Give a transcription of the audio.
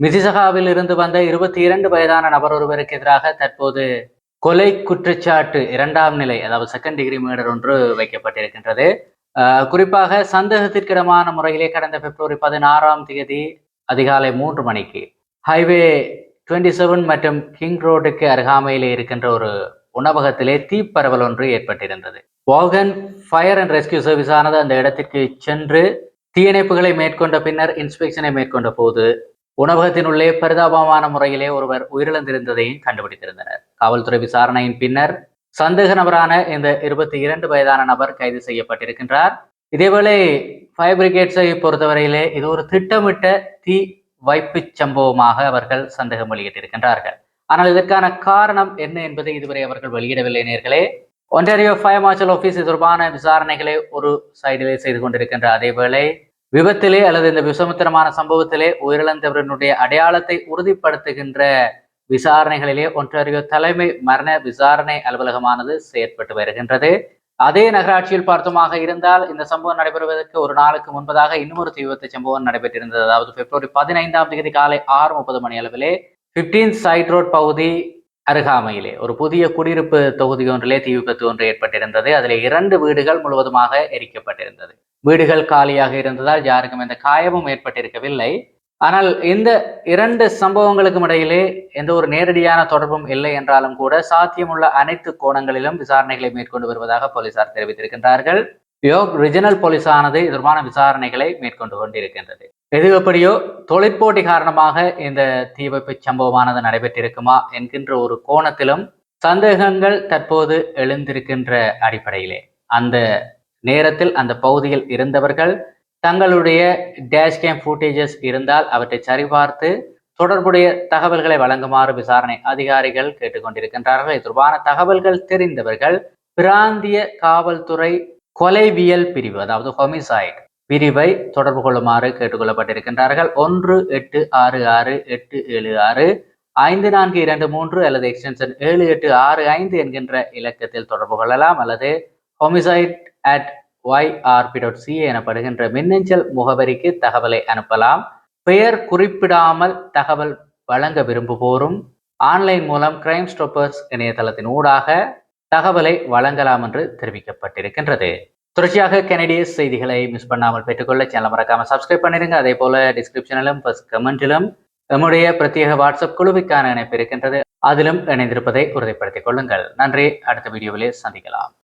மிசிசகாவில் இருந்து வந்த இருபத்தி இரண்டு வயதான நபர் ஒருவருக்கு எதிராக தற்போது கொலை குற்றச்சாட்டு இரண்டாம் நிலை அதாவது செகண்ட் டிகிரி மேடர் ஒன்று வைக்கப்பட்டிருக்கின்றது. குறிப்பாக சந்தேகத்திற்கிடமான முறையிலே கடந்த பிப்ரவரி பதினாறாம் தேதி அதிகாலை மூன்று மணிக்கு ஹைவே 27 செவன் மற்றும் கிங் ரோடுக்கு அருகாமையிலே இருக்கின்ற ஒரு உணவகத்திலே தீப்பரவல் ஒன்று ஏற்பட்டிருந்தது. Vaughan fire and rescue service ஆனது அந்த இடத்திற்கு சென்று தீயணைப்புகளை மேற்கொண்ட பின்னர் இன்ஸ்பெக்ஷனை மேற்கொண்ட போது உணவகத்தினுள்ளே பரிதாபமான முறையிலே ஒருவர் உயிரிழந்திருந்ததையும் கண்டுபிடித்திருந்தனர். காவல்துறை விசாரணையின் பின்னர் சந்தேக நபரான இந்த இருபத்தி இரண்டு வயதான நபர் கைது செய்யப்பட்டிருக்கின்றார். இதேவேளை ஃபயர் பிரிகேட்ஸை பொறுத்தவரையிலே இது ஒரு திட்டமிட்ட தீ வைப்பு சம்பவமாக அவர்கள் சந்தேகம் வெளியிட்டிருக்கின்றார்கள். ஆனால் இதற்கான காரணம் என்ன என்பதை இதுவரை அவர்கள் வெளியிடவில்லை நேர்களே. ஒன்டாரியோ ஃபயர் மார்ஷல் ஆஃபீஸ் தொடர்பான விசாரணைகளை ஒரு சைடிலே செய்து கொண்டிருக்கின்ற அதேவேளை விபத்திலே அல்லது இந்த விசமுத்திரமான சம்பவத்திலே உயிரிழந்தவரினுடைய அடையாளத்தை உறுதிப்படுத்துகின்ற விசாரணைகளிலே ஒன்றாரியோ தலைமை மரண விசாரணை அலுவலகமானது செயற்பட்டு வருகின்றது. அதே நகராட்சியில் பார்த்தோமாக இருந்தால் இந்த சம்பவம் நடைபெறுவதற்கு ஒரு நாளுக்கு முன்பதாக இன்னொரு தீ விபத்து சம்பவம் நடைபெற்றிருந்தது. அதாவது பிப்ரவரி பதினைந்தாம் தேதி காலை ஆறு முப்பது மணி அளவிலே 15 சைட் ரோட் பகுதி அருகாமையிலே ஒரு புதிய குடியிருப்பு தொகுதி ஒன்றிலே தீ விபத்து ஒன்று ஏற்பட்டிருந்தது. அதில் இரண்டு வீடுகள் முழுவதுமாக எரிக்கப்பட்டிருந்தது. வீடுகள் காலியாக இருந்ததால் யாருக்கும் எந்த காயமும் ஏற்பட்டிருக்கவில்லை. ஆனால் இந்த இரண்டு சம்பவங்களுக்கும் இடையிலே எந்த ஒரு நேரடியான தொடர்பும் இல்லை என்றாலும் கூட சாத்தியமுள்ள அனைத்து கோணங்களிலும் விசாரணைகளை மேற்கொண்டு வருவதாக போலீசார் தெரிவித்திருக்கின்றார்கள். யோக் ரிஜினல் போலீஸானது இது தொடர்பான விசாரணைகளை மேற்கொண்டு கொண்டிருக்கின்றது. எது எப்படியோ தொழிற்போட்டி காரணமாக இந்த தீ வைப்பு சம்பவமானது நடைபெற்றிருக்குமா என்கின்ற ஒரு கோணத்திலும் சந்தேகங்கள் தற்போது எழுந்திருக்கின்ற அடிப்படையிலே. அந்த நேரத்தில் அந்த பகுதியில் இருந்தவர்கள் தங்களுடைய டேஷ் கேம் ஃபுட்டேஜஸ் இருந்தால் அவற்றை சரிபார்த்து தொடர்புடைய தகவல்களை வழங்குமாறு விசாரணை அதிகாரிகள் கேட்டுக்கொண்டிருக்கின்றார்கள். இது தொடர்பான தகவல்கள் தெரிந்தவர்கள் பிராந்திய காவல்துறை கொலைவியல் பிரிவு அதாவது ஹொமிசைட் பிரிவை தொடர்பு கொள்ளுமாறு கேட்டுக்கொள்ளப்பட்டிருக்கின்றார்கள். ஒன்று எட்டு ஆறு ஆறு எட்டு ஏழு ஆறு ஐந்து நான்கு இரண்டு மூன்று அல்லது எக்ஸ்டென்ஷன் ஏழு எட்டு ஆறு ஐந்து என்கின்ற இலக்கத்தில் தொடர்பு கொள்ளலாம். அல்லது homicide at YRP dot CA எனப்படுகின்ற மின்னஞ்சல் முகவரிக்கு தகவலை அனுப்பலாம். பெயர் குறிப்பிடாமல் தகவல் வழங்க விரும்புவோரும் ஆன்லைன் மூலம் கிரைம் ஸ்டாப்பர்ஸ் இணையதளத்தின் ஊடாக தகவலை வழங்கலாம் என்று தெரிவிக்கப்பட்டிருக்கின்றது. தொடர்ச்சியாக கனடிய செய்திகளை மிஸ் பண்ணாமல் பெற்றுக்கொள்ள சேனல் மறக்காம சப்ஸ்கிரைப் பண்ணிருங்க. அதே போல டிஸ்கிரிப்ஷனிலும் ஃபர்ஸ்ட் கமெண்டிலும் நம்முடைய பிரத்யேக வாட்ஸ்அப் குழுவுக்கான இணைப்பு இருக்கின்றது. அதிலும் இணைந்திருப்பதை உறுதிப்படுத்திக் கொள்ளுங்கள். நன்றி. அடுத்த வீடியோவிலே சந்திக்கலாம்.